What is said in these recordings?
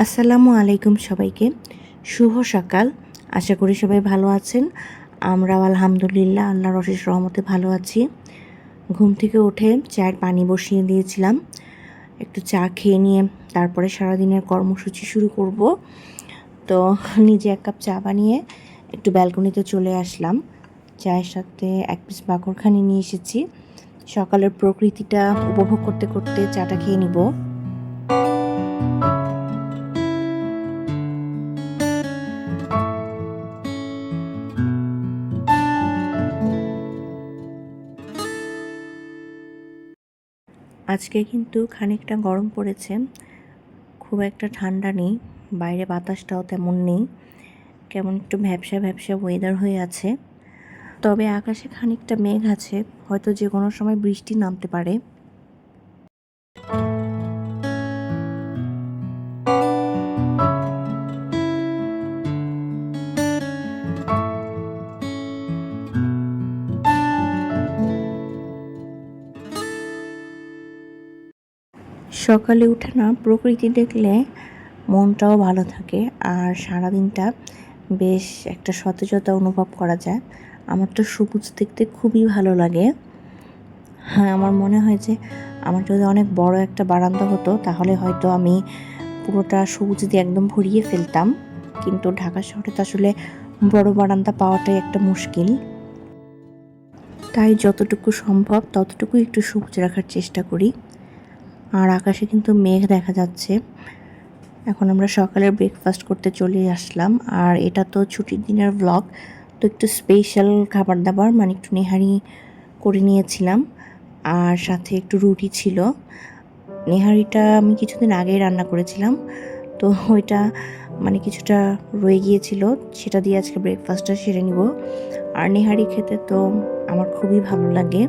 আসসালামু আলাইকুম সবাইকে। শুভ সকাল। আশা করি সবাই ভালো আছেন। আমরাও আলহামদুলিল্লাহ আল্লাহর অশেষ রহমতে ভালো আছি। ঘুম থেকে উঠে চায়ের পানি বসিয়ে দিয়েছিলাম। একটু চা খেয়ে নিয়ে তারপরে সারাদিনের কর্মসূচি শুরু করব। তো নিজে এক কাপ চা বানিয়ে একটু ব্যালকনিতে চলে আসলাম। চায়ের সাথে এক পিস বাকরখানি নিয়ে এসেছি। সকালের প্রকৃতিটা উপভোগ করতে করতে চাটা খেয়ে নিব। আজকে কিন্তু খানিকটা গরম পড়েছে। খুব একটা ঠান্ডা নেই, বাইরে বাতাসটাও তেমন নেই। কেমন একটু ভ্যাবসা ভ্যাবসা ওয়েদার হয়ে আছে। তবে আকাশে খানিকটা মেঘ আছে, হয়তো যে কোনো সময় বৃষ্টি নামতে পারে। সকালে উঠে না প্রকৃতি দেখলে মনটাও ভালো থাকে আর সারাদিনটা বেশ একটা সতেজতা অনুভব করা যায়। আমার তো সবুজ দেখতে খুবই ভালো লাগে। হ্যাঁ আমার মনে হয় যে আমার যদি অনেক বড় একটা বারান্দা হতো, তাহলে হয়তো আমি পুরোটা সবুজ দিয়ে একদম ভরিয়ে ফেলতাম। কিন্তু ঢাকা শহরে তো আসলে বড় বারান্দা পাওয়াটাই একটা মুশকিল। তাই যতটুকু সম্ভব ততটুকু একটু সবুজ রাখার চেষ্টা করি। আর আকাশে কিন্তু মেঘ দেখা যাচ্ছে। এখন আমরা সকালের ব্রেকফাস্ট করতে চলে আসলাম। আর এটা তো ছুটির দিনের ব্লগ তো একটু স্পেশাল খাবার দাবার মানে একটু নেহারি করে নিয়েছিলাম। আর সাথে একটু রুটি ছিল। নেহারিটা আমি কিছুদিন আগেই রান্না করেছিলাম। তো ওইটা মানে কিছুটা রয়ে গিয়েছিল, সেটা দিয়ে আজকে ব্রেকফাস্টটা সেরে নিব। আর নেহারি খেতে তো আমার খুবই ভালো লাগে।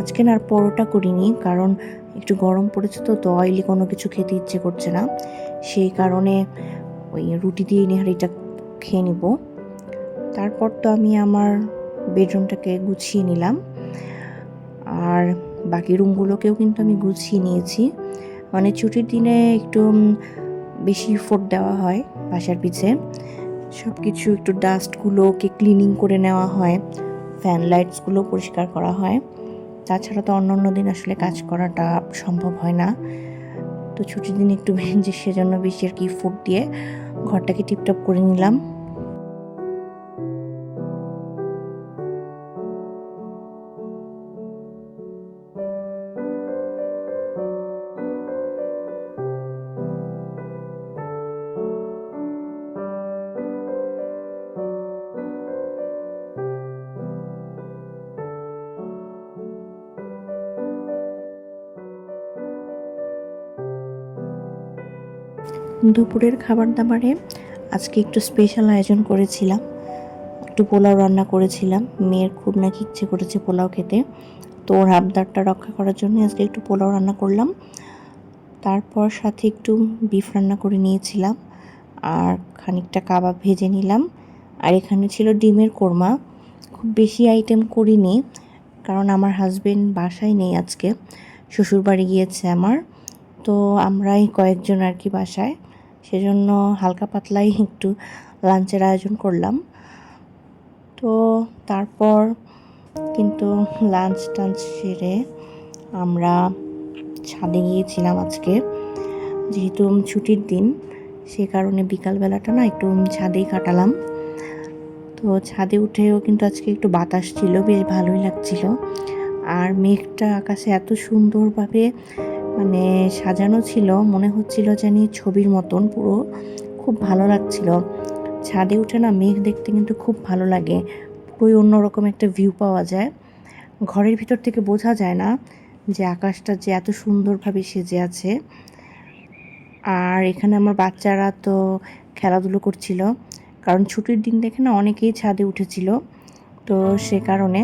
আজকে না আর পরোটা করিনি, কারণ একটু গরম পড়েছে তো তো অয়েলি কোনো কিছু খেতে ইচ্ছে করছে না। সেই কারণে ওই রুটি দিয়ে নেহারিটা খেয়ে নিব। তারপর তো আমি আমার বেডরুমটাকে গুছিয়ে নিলাম। আর বাকি রুমগুলোকেও কিন্তু আমি গুছিয়ে নিয়েছি। মানে ছুটির দিনে একটু বেশি ফোট দেওয়া হয় বাসার পিছে। সব কিছু একটু ডাস্টগুলোকে ক্লিনিং করে নেওয়া হয়। ফ্যান লাইটসগুলো পরিষ্কার করা হয়। তাছাড়া তো অন্য অন্য দিন আসলে কাজ করাটা সম্ভব হয় না। তো ছুটির দিন একটু ভেঞ্জি সেজন্য বেশি আর কি ফুট দিয়ে ঘরটাকে টিপটপ করে নিলাম। দুপুরের খাবার দাবারে আজকে একটু স্পেশাল আয়োজন করেছিলাম। একটু পোলাও রান্না করেছিলাম। মেয়ের খুব নাকি ইচ্ছে করেছে পোলাও খেতে। তো ওর হাবদারটা রক্ষা করার জন্য আজকে একটু পোলাও রান্না করলাম। তারপর সাথে একটু বিফ রান্না করে নিয়েছিলাম। আর খানিকটা কাবাব ভেজে নিলাম। আর এখানে ছিল ডিমের কোরমা। খুব বেশি আইটেম করিনি। কারণ আমার হাজবেন্ড বাসায় নেই আজকে। শ্বশুরবাড়ি গিয়েছে আমার। তো আমরাই কয়েকজন আর কি বাসায়। সেজন্য হালকা পাতলাই একটু লাঞ্চের আয়োজন করলাম। তো তারপর কিন্তু লাঞ্চ টাঞ্চ সেরে আমরা ছাদে গিয়েছিলাম আজকে। যেহেতু ছুটির দিন, সে কারণে বিকালবেলাটা না একটু ছাদেই কাটালাম। তো ছাদে উঠেও কিন্তু আজকে একটু বাতাস ছিল, বেশ ভালোই লাগছিল। আর মেঘটা আকাশে এত সুন্দরভাবে মানে সাজানো ছিল, মনে হচ্ছিল জানি ছবির মতন, পুরো খুব ভালো লাগছিল। ছাদে উঠে না মেঘ দেখতে কিন্তু খুব ভালো লাগে, পুরোই অন্যরকম একটা ভিউ পাওয়া যায়। ঘরের ভিতর থেকে বোঝা যায় না যে আকাশটা যে এত সুন্দরভাবে সেজে আছে। আর এখানে আমার বাচ্চারা তো খেলাধুলো করছিল, কারণ ছুটির দিন দেখে না অনেকেই ছাদে উঠেছিল। তো সে কারণে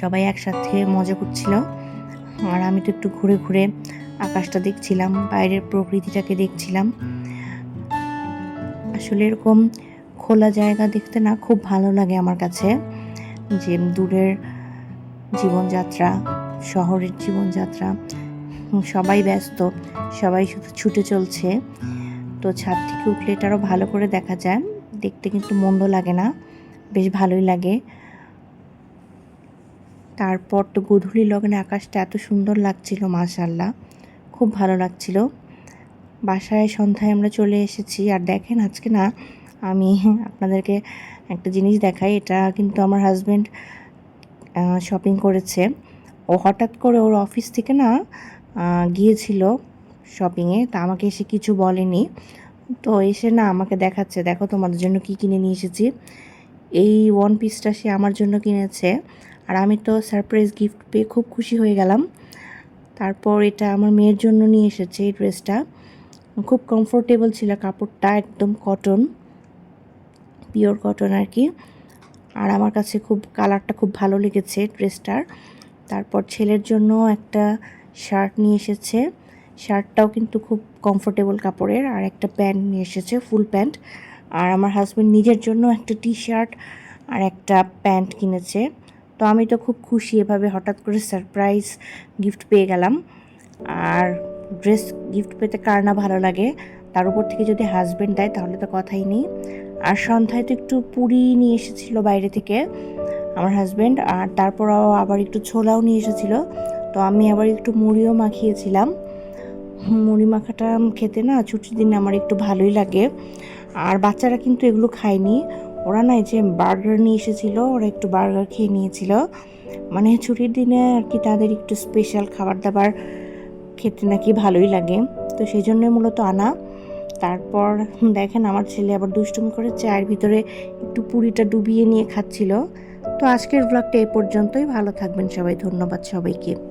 সবাই একসাথে মজা করছিল। আর আমি তো একটু ঘুরে ঘুরে আকাশটা দেখছিলাম, বাইরের প্রকৃতিটাকে দেখছিলাম। আসলে এরকম খোলা জায়গা দেখতে না খুব ভালো লাগে আমার কাছে। যে দূরের জীবনযাত্রা, শহরের জীবনযাত্রা, সবাই ব্যস্ত, সবাই শুধু ছুটে চলছে। তো ছাদ থেকে উঠলে এটা আরও ভালো করে দেখা যায়। দেখতে কিন্তু মন্দ লাগে না, বেশ ভালোই লাগে। তারপর তো গধূলি লগ্নে আকাশটা এত সুন্দর লাগছিল মাশাল্লাহ খুব ভালো লাগছিল। বাসায় সন্ধ্যায় আমরা চলে এসেছি। আর দেখেন, আজকে না, আমি আপনাদেরকে একটা জিনিস দেখাই। এটা কিন্তু আমার হাজব্যান্ড শপিং করেছে। ও হঠাৎ করে ওর অফিস থেকে না গিয়েছিল শপিংয়ে তা আমাকে এসে কিছু বলেনি। তো এসে না আমাকে দেখাচ্ছে, দেখো তোমাদের জন্য কি কিনে নিয়ে এসেছি? এই ওয়ান পিসটা সে আমার জন্য কিনেছে। আর আমি তো সারপ্রাইজ গিফট পেয়ে খুব খুশি হয়ে গেলাম। তারপর এটা আমার মেয়ের জন্য নিয়ে এসেছে এই ড্রেসটা। খুব কমফোর্টেবল ছিল কাপড়টা, একদম কটন পিওর কটন আর কি। আর আমার কাছে খুব কালারটা খুব ভালো লেগেছে ড্রেসটার। তারপর ছেলের জন্য একটা শার্ট নিয়ে এসেছে। শার্টটাও কিন্তু খুব কমফোর্টেবল কাপড়ের। আর একটা প্যান্ট নিয়ে এসেছে ফুল প্যান্ট আর আমার হাজব্যান্ড নিজের জন্য একটা টি শার্ট আর একটা প্যান্ট কিনেছে। তো আমি তো খুব খুশি এভাবে হঠাৎ করে সারপ্রাইজ গিফট পেয়ে গেলাম। আর ড্রেস গিফট পেতে কার না ভালো লাগে, তার উপর থেকে যদি হাজব্যান্ড দেয় তাহলে তো কথাই নেই। আর সন্ধ্যায় তো একটু পুরি নিয়ে এসেছিল বাইরে থেকে আমার হাজব্যান্ড আর তারপরও আবার একটু ছোলাও নিয়ে এসেছিল। তো আমি আবার একটু মুড়িও মাখিয়েছিলাম। মুড়ি মাখাটা খেতে না ছুটির দিনে আমার একটু ভালোই লাগে। আর বাচ্চারা কিন্তু এগুলো খায়নি। ওরা না যে বার্গার নিয়ে এসেছিল, ওরা একটু বার্গার খেয়ে নিয়েছিল। মানে ছুটির দিনে আর কি তাদের একটু স্পেশাল খাবার দাবার খেতে নাকি ভালোই লাগে। তো সেই জন্য মূলত আনা। তারপর দেখেন আমার ছেলে আবার দুষ্টুমি করে চায়ের ভিতরে একটু পুরিটা ডুবিয়ে নিয়ে খাচ্ছিল। তো আজকের ব্লগটা এ পর্যন্তই। ভালো থাকবেন সবাই। ধন্যবাদ সবাইকে।